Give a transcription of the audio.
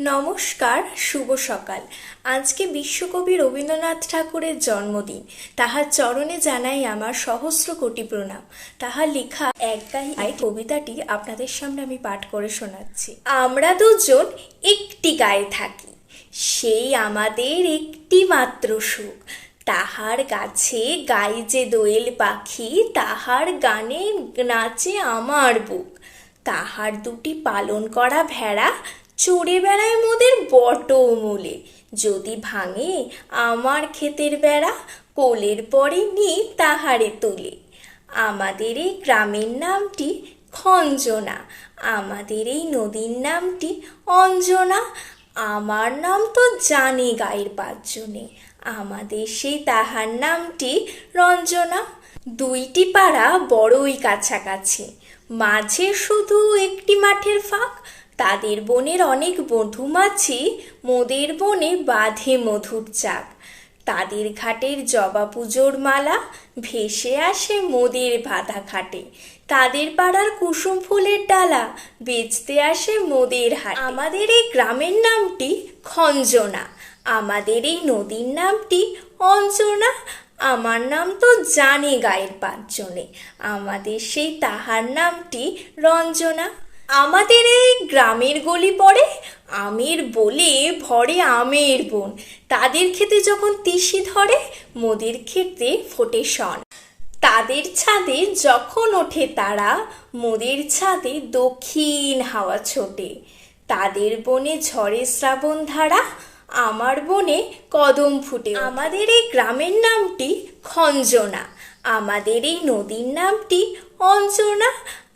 নমস্কার, শুভ সকাল। আজকে বিশ্বকবি রবীন্দ্রনাথ ঠাকুরের জন্মদিন। তাহার চরণে জানাই আমার সহস্র কোটি প্রণাম। তাহার লেখা এক গায়ে কবিতাটি আপনাদের সামনে আমি পাঠ করে শোনাচ্ছি। আমরা দুজন একটি গায়ে থাকি। সেই আমাদের একটি মাত্র সুখ। তাহার গাছে গাই যে দোয়েল পাখি, তাহার গানে নাচে আমার বুক। তাহার দুটি পালন করা ভেড়া চড়ে বেড়ায় মোদের বট মূলে যদি ভাঙে আমার ক্ষেতের বেড়া, কোলের পরে নি তাহারে তুলে। আমাদের এই গ্রামের নামটি খঞ্জনা, আমাদের এই নদীর নামটি অঞ্জনা। আমার নাম তো জানে গায়ের পাঁচজনে, আমাদের সেই তাহার নামটি রঞ্জনা। দুইটি পাড়া বড়ই কাছাকাছি, মাঝে শুধু একটি মাঠের ফাঁক তাদের বনের অনেক মধুমাছি মোদের বনে বাঁধে মধুর চাক। তাদের ঘাটের জবা পুজোর মালা ভেসে আসে মোদের বাঁধা ঘাটে। তাদের পাড়ার কুসুম ফুলের ডালা বেচতে আসে মোদের হাট। আমাদের এই গ্রামের নামটি খঞ্জনা, আমাদের এই নদীর নামটি অঞ্জনা, আমার নাম তো জানে গায়ের পাঁচজনে। আমাদের সেই তাহার নামটি রঞ্জনা। আমাদের এই গ্রামের গলি পড়ে আমের বলে ভরে আমের বন। তাদের খেতে যখন তিসি ধরে, মোদের খেতে ফোটে শন। তাদের ছাদে যখন ওঠে তারা, মোদের ছাদে দক্ষিণ হাওয়া ছোটে। তাদের বনে ঝড়ে শ্রাবণ ধারা, আমার বনে কদম ফুটে আমাদের এই গ্রামের নামটি খঞ্জনা। আমাদের এই নদীর নামটি অঞ্জনা।